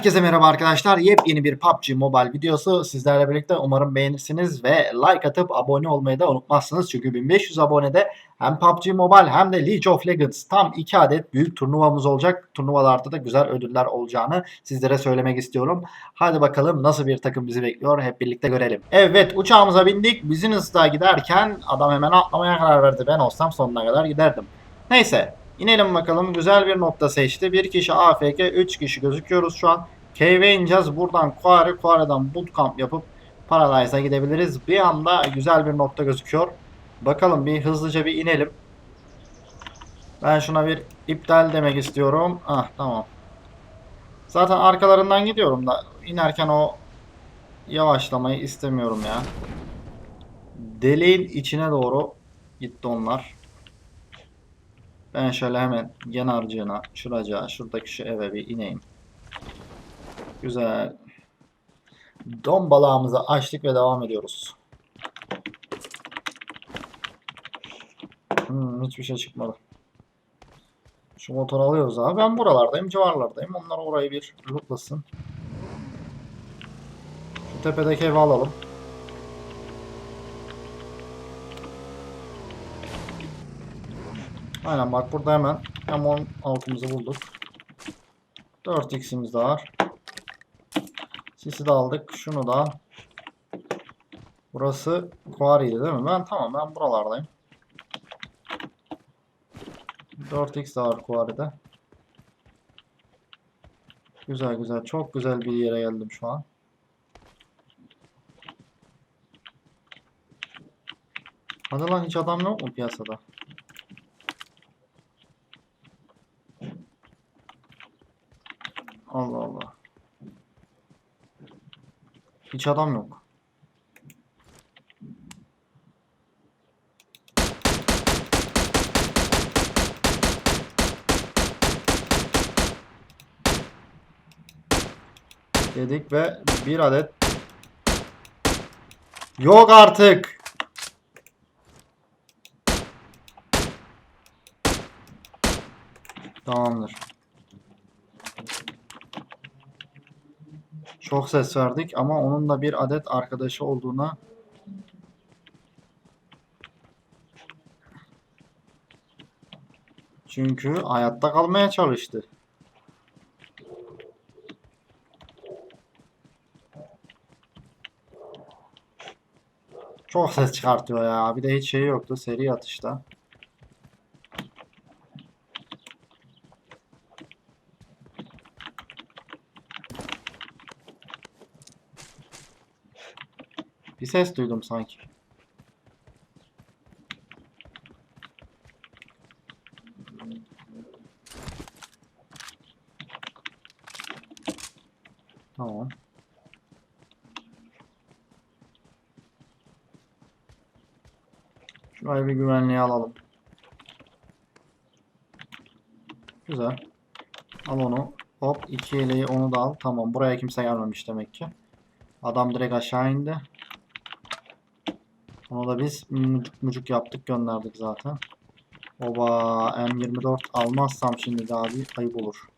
Herkese merhaba arkadaşlar. Yepyeni bir PUBG Mobile videosu sizlerle birlikte umarım beğenirsiniz ve like atıp abone olmayı da unutmazsınız. Çünkü 1500 abonede hem PUBG Mobile hem de League of Legends tam 2 adet büyük turnuvamız olacak. Turnuvalarda da güzel ödüller olacağını sizlere söylemek istiyorum. Hadi bakalım nasıl bir takım bizi bekliyor hep birlikte görelim. Evet uçağımıza bindik. Business'ta giderken adam hemen atlamaya karar verdi. Ben olsam sonuna kadar giderdim. Neyse İnelim bakalım. Güzel bir nokta seçti. Bir kişi AFK, 3 kişi gözüküyoruz şu an. Cave'e ineceğiz. Buradan Quarry, Quarry'den bootcamp yapıp Paradise'a gidebiliriz. Bir anda güzel bir nokta gözüküyor. Bakalım bir hızlıca bir inelim. Ben şuna bir iptal demek istiyorum. Ah tamam. Zaten arkalarından gidiyorum da inerken o yavaşlamayı istemiyorum ya. Deliğin içine doğru gitti onlar. Ben şöyle hemen kenarcığına, şuracağa, şuradaki şu eve bir ineyim. Güzel. Don balağımızı açtık ve devam ediyoruz. Hmm, hiçbir şey çıkmadı. Şu motoru alıyoruz abi. Ben buralardayım, civarlardayım. Onlar orayı bir lootlasın. Şu tepedeki evi alalım. Aynen bak burada hemen M10 altımızı bulduk. 4x'imiz de var. Sisi de aldık. Şunu da. Burası Quarry'di değil mi? Ben tamam ben buralardayım. 4x de var Quarry'de. Güzel güzel. Çok güzel bir yere geldim şu an. Hadi lan hiç adam yok mu piyasada? Hiç adam yok. Dedik ve bir adet Yok artık. Tamamdır. Çok ses verdik ama onun da bir adet arkadaşı olduğuna Çünkü hayatta kalmaya çalıştı. Çok ses çıkartıyor ya. Bir de hiç şey yoktu seri atışta. Bir ses duydum sanki. Tamam. Şurayı bir güvenliğe alalım. Güzel. Al onu. Hop iki eleği onu da al. Tamam buraya kimse gelmemiş demek ki. Adam direkt aşağı indi. Onu da biz mucuk mucuk yaptık gönderdik zaten. Oba M24 almazsam şimdi daha bir ayıp olur.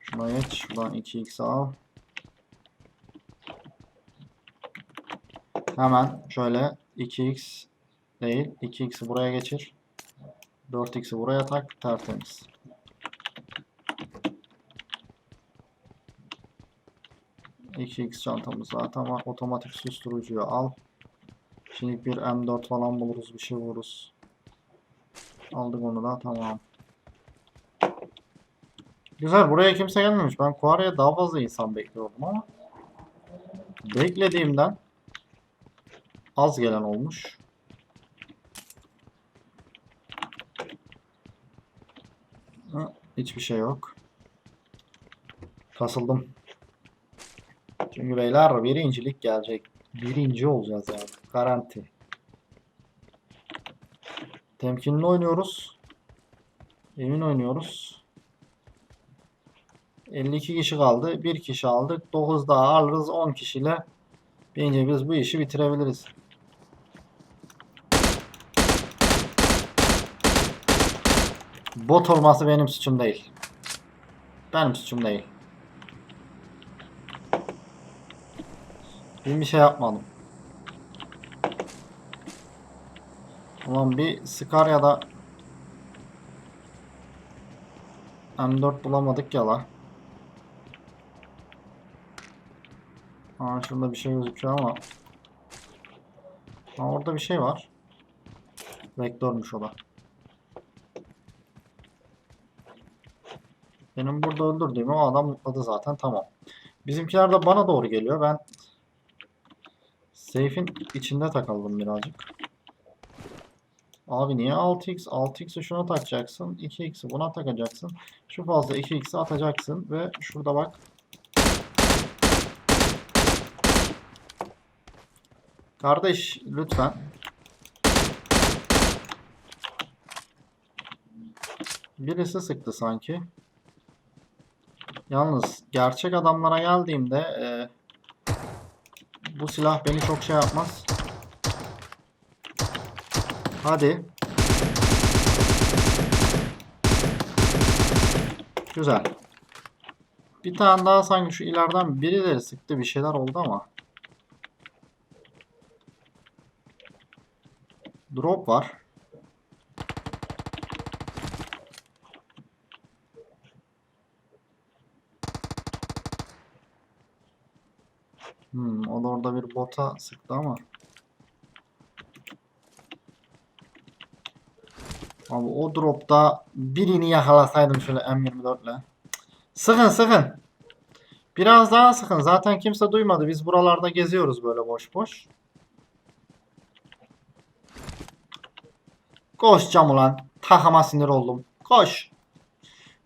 Şuna geç. Şuradan 2x al. Hemen şöyle 2x değil 2x'i buraya geçir. 4x'i buraya tak. Tertemiz. X çantamız zaten var. Otomatik susturucuyu al. Şimdi bir M4 falan buluruz bir şey vururuz. Aldık onu da tamam. Güzel buraya kimse gelmemiş. Ben Kuarya'ya daha fazla insan bekliyordum ama beklediğimden az gelen olmuş. Hiçbir şey yok. Kasıldım. Çünkü beyler birincilik gelecek. Birinci olacağız yani. Garanti. Temkinli oynuyoruz. Emin oynuyoruz. 52 kişi kaldı. 1 kişi aldık. 9 daha alırız. 10 kişiyle bence biz bu işi bitirebiliriz. Bot olması benim suçum değil. Benim suçum değil. Bir şey yapmadım. Ulan bir Scar ya da M4 bulamadık ya la. Aa şurada bir şey gözüküyor ama. Aa, orada bir şey var. Vektörmüş o da. Benim burada öldürdüğümü o adam mutladı zaten tamam. Bizimkiler de bana doğru geliyor. Ben Safe'in içinde takıldım birazcık. Abi niye 6x? 6x'i şuna takacaksın. 2x'i buna takacaksın. Şu fazla 2x'i atacaksın ve şurada bak. Kardeş lütfen. Birisi sıktı sanki. Yalnız gerçek adamlara geldiğimde e, bu silah beni çok şey yapmaz. Hadi. Güzel. Bir tane daha sanki şu ileriden birileri sıktı bir şeyler oldu ama. Drop var. Hmm, o da orada bir bota sıktı ama. Abi o dropta birini yakalasaydım şöyle M24 ile. Sıkın sıkın. Biraz daha sıkın. Zaten kimse duymadı. Biz buralarda geziyoruz böyle boş boş. Koşacağım ulan. Takıma sinir oldum. Koş.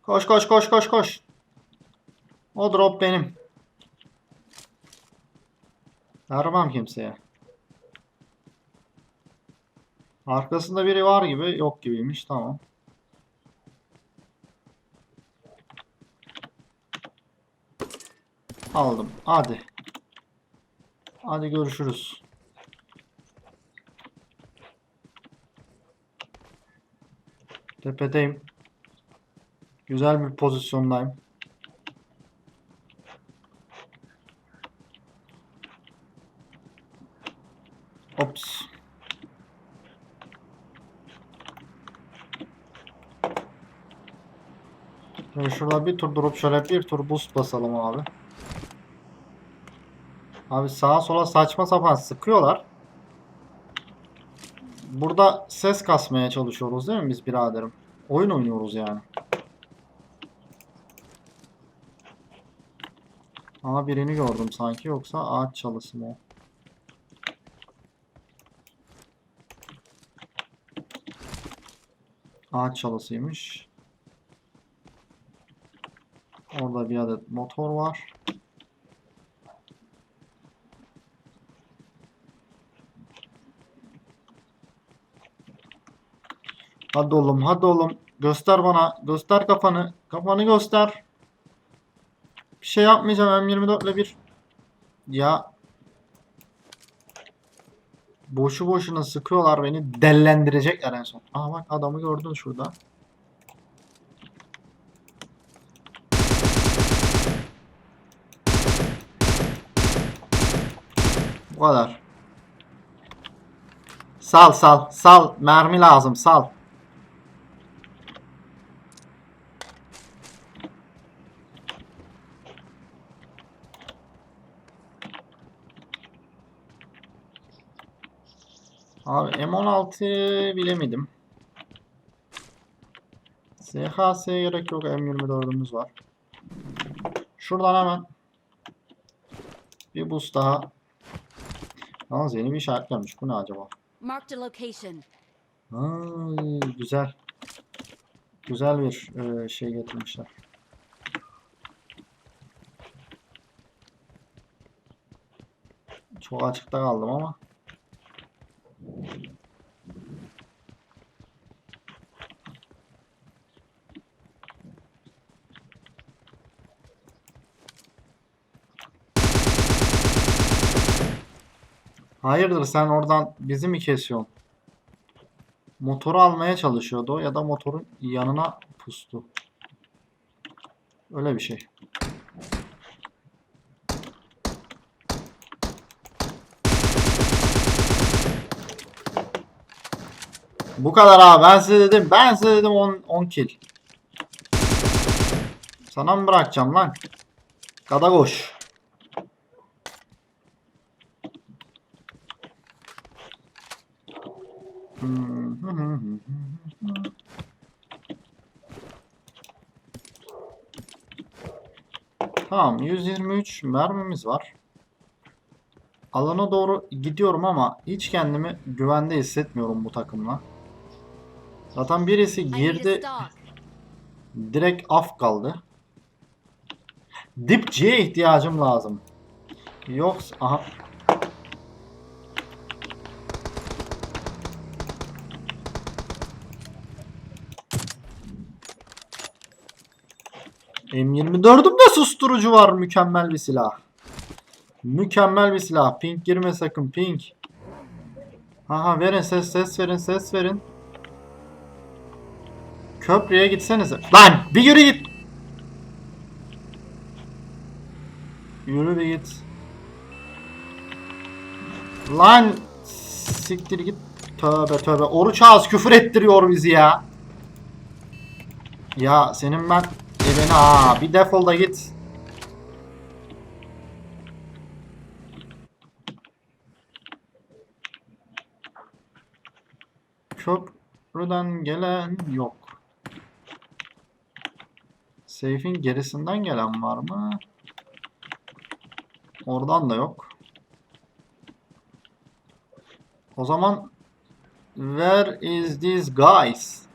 Koş koş koş koş koş. O drop benim. Aramam kimseye. Arkasında biri var gibi yok gibiymiş tamam. Aldım. Hadi. Hadi görüşürüz. Tepedeyim. Güzel bir pozisyondayım. Ops. Şöyle şurada bir tur durup şöyle bir tur boost basalım abi. Abi sağa sola saçma sapan sıkıyorlar. Burada ses kasmaya çalışıyoruz değil mi biz biraderim? Oyun oynuyoruz yani. Ama birini gördüm sanki yoksa ağaç çalısı mı o? Ağaç çalısıymış. Orada bir adet motor var. Hadi oğlum, hadi oğlum. Göster bana. Göster kafanı. Kafanı göster. Bir şey yapmayacağım. M24 ile bir. Ya. Boşu boşuna sıkıyorlar beni. Dellendirecekler en son. Aa bak adamı gördün şurada. Kadar. Sal sal sal. Mermi lazım sal. Abi M16 bilemedim. SHS'ye gerek yok. M24'ümüz var. Şuradan hemen bir boost daha. Yalnız yeni bir işaret gelmiş. Bu ne acaba? Marked a location. Ay, güzel. Güzel bir e, şey getirmişler. Çok açıkta kaldım ama. Hayırdır sen oradan bizi mi kesiyorsun? Motoru almaya çalışıyordu ya da motorun yanına pustu. Öyle bir şey. Bu kadar abi. Ben size dedim. Ben size dedim 10 kill. Sana mı bırakacağım lan? Kadagoş. Tamam 123 mermimiz var. Alana doğru gidiyorum ama hiç kendimi güvende hissetmiyorum bu takımla. Zaten birisi girdi direkt af kaldı. Dipçiye ihtiyacım lazım. Yoksa aha M24'ümde susturucu var. Mükemmel bir silah. Mükemmel bir silah. Pink girme sakın. Pink. Aha verin ses ses verin ses verin. Köprüye gitsenize. Lan bir yürü git. Yürü bir git. Lan siktir git. Tövbe tövbe. Oruç ağız küfür ettiriyor bizi ya. Ya senin ben evine aa bir defol da git. Köprüden gelen yok. Seyfin gerisinden gelen var mı? Oradan da yok. O zaman Where is these guys?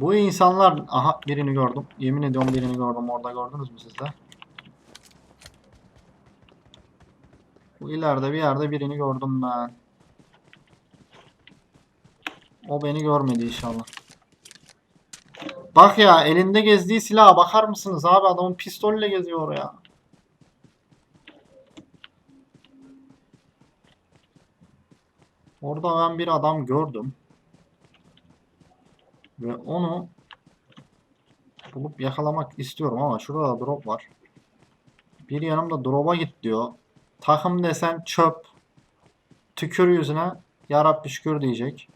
Bu insanlar aha birini gördüm. Yemin ediyorum birini gördüm. Orada gördünüz mü siz de? Bu ileride bir yerde birini gördüm ben. O beni görmedi inşallah. Bak ya elinde gezdiği silaha bakar mısınız abi adamın pistolle geziyor ya. Orada ben bir adam gördüm. Ve onu bulup yakalamak istiyorum ama şurada da drop var. Bir yanımda drop'a git diyor. Takım desen çöp. Tükür yüzüne. Yarabbi şükür diyecek.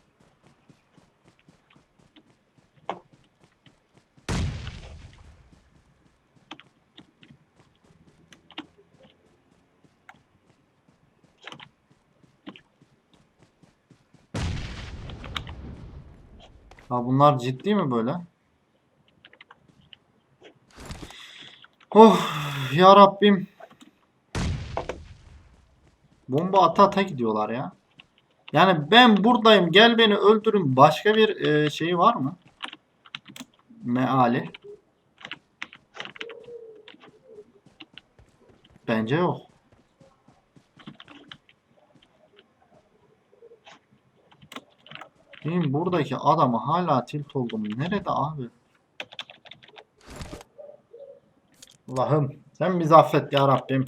Ha bunlar ciddi mi böyle? Oh ya Rabbim. Bomba ata ata gidiyorlar ya. Yani ben buradayım gel beni öldürün. Başka bir e, şey var mı? Meali. Bence yok. Benim buradaki adamı hala tilt oldum. Nerede abi? Allah'ım sen bizi affet ya Rabbim.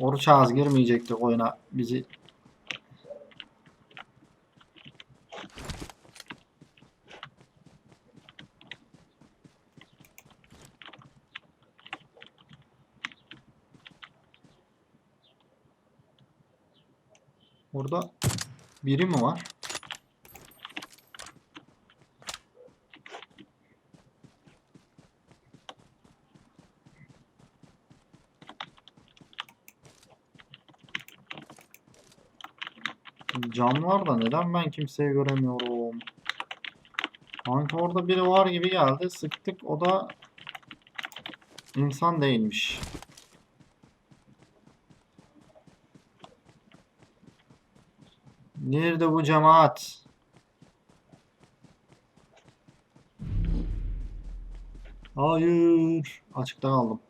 Oruç ağız girmeyecektik oyuna. Bizi Burada biri mi var? Cam var da neden ben kimseyi göremiyorum? Kanka orada biri var gibi geldi. Sıktık o da insan değilmiş. Nerede bu cemaat? Hayır. Açıkta kaldım.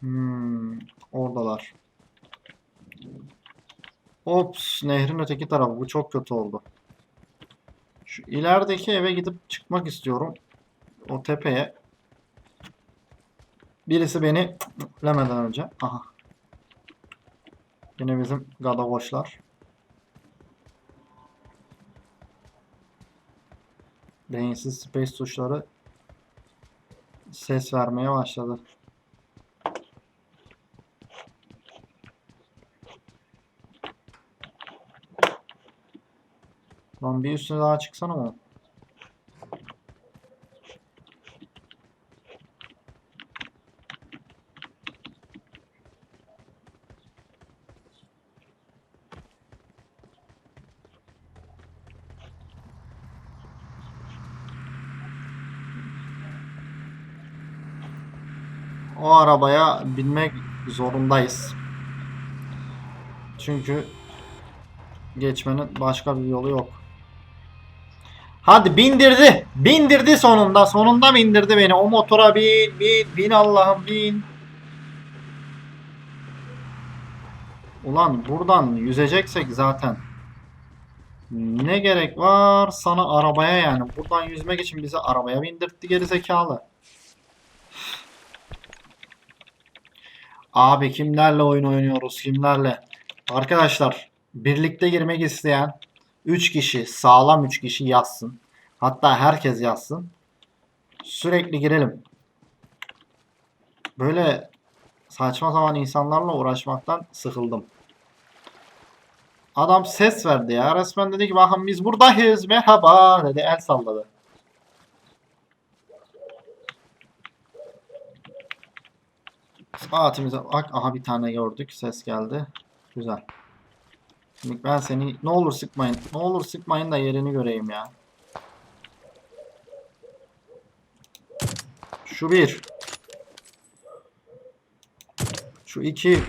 Hmm, oradalar. Ops, nehrin öteki tarafı. Bu çok kötü oldu. Şu ilerideki eve gidip çıkmak istiyorum. O tepeye. Birisi beni lemeden önce. Aha. Yine bizim gadaboşlar. Beyinsiz space tuşları ses vermeye başladı. Lan bir üstüne daha çıksana mı? O arabaya binmek zorundayız. Çünkü geçmenin başka bir yolu yok. Hadi bindirdi. Bindirdi sonunda. Sonunda bindirdi beni. O motora bin, bin, bin Allah'ım bin. Ulan buradan yüzeceksek zaten ne gerek var sana arabaya yani. Buradan yüzmek için bizi arabaya bindirtti geri zekalı. Abi kimlerle oyun oynuyoruz kimlerle? Arkadaşlar birlikte girmek isteyen 3 kişi sağlam 3 kişi yazsın. Hatta herkes yazsın. Sürekli girelim. Böyle saçma sapan insanlarla uğraşmaktan sıkıldım. Adam ses verdi ya. Resmen dedi ki bakın biz buradayız merhaba dedi el salladı. Saatimize bak. Aha bir tane gördük. Ses geldi. Güzel. Şimdi ben seni ne olur sıkmayın. Ne olur sıkmayın da yerini göreyim ya. Şu bir. Şu iki.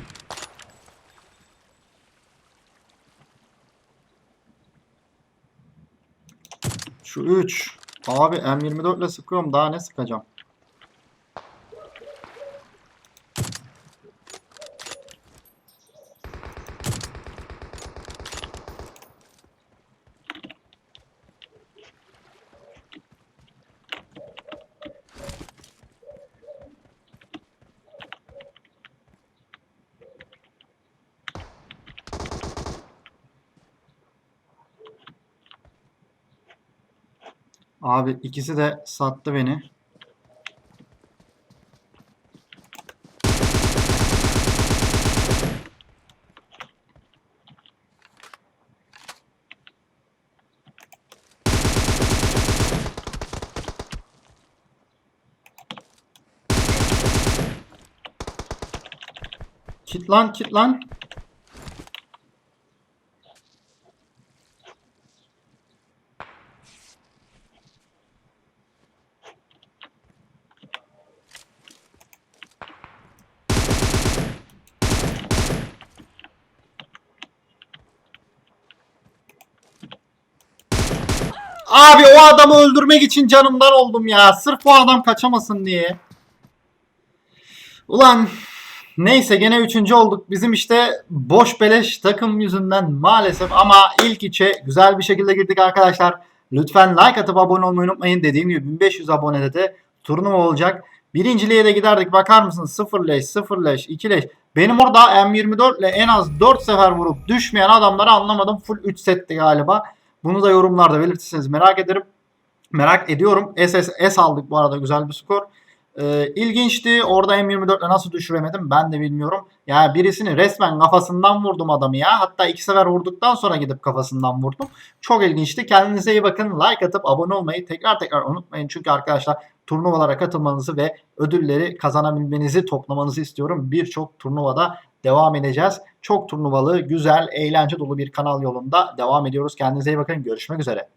Şu üç. Abi M24 ile sıkıyorum. Daha ne sıkacağım? Abi ikisi de sattı beni. Kit lan kit lan. Abi o adamı öldürmek için canımdan oldum ya. Sırf o adam kaçamasın diye. Ulan neyse gene üçüncü olduk. Bizim işte boş beleş takım yüzünden maalesef ama ilk içe güzel bir şekilde girdik arkadaşlar. Lütfen like atıp abone olmayı unutmayın. Dediğim gibi 1500 abonede de turnuva olacak. Birinciliğe de giderdik. Bakar mısınız? 0 leş, 0 leş, 2 leş. Benim orada M24 ile en az 4 sefer vurup düşmeyen adamları anlamadım. Full 3 setti galiba. Bunu da yorumlarda belirtirseniz merak ederim. Merak ediyorum. SSS aldık bu arada güzel bir skor. Ee, ilginçti. Orada M24 ile nasıl düşüremedim ben de bilmiyorum. Yani birisini resmen kafasından vurdum adamı ya. Hatta iki sefer vurduktan sonra gidip kafasından vurdum. Çok ilginçti. Kendinize iyi bakın. Like atıp abone olmayı tekrar tekrar unutmayın. Çünkü arkadaşlar turnuvalara katılmanızı ve ödülleri kazanabilmenizi toplamanızı istiyorum. Birçok turnuvada devam edeceğiz. Çok turnuvalı, güzel, eğlence dolu bir kanal yolunda devam ediyoruz. Kendinize iyi bakın. Görüşmek üzere.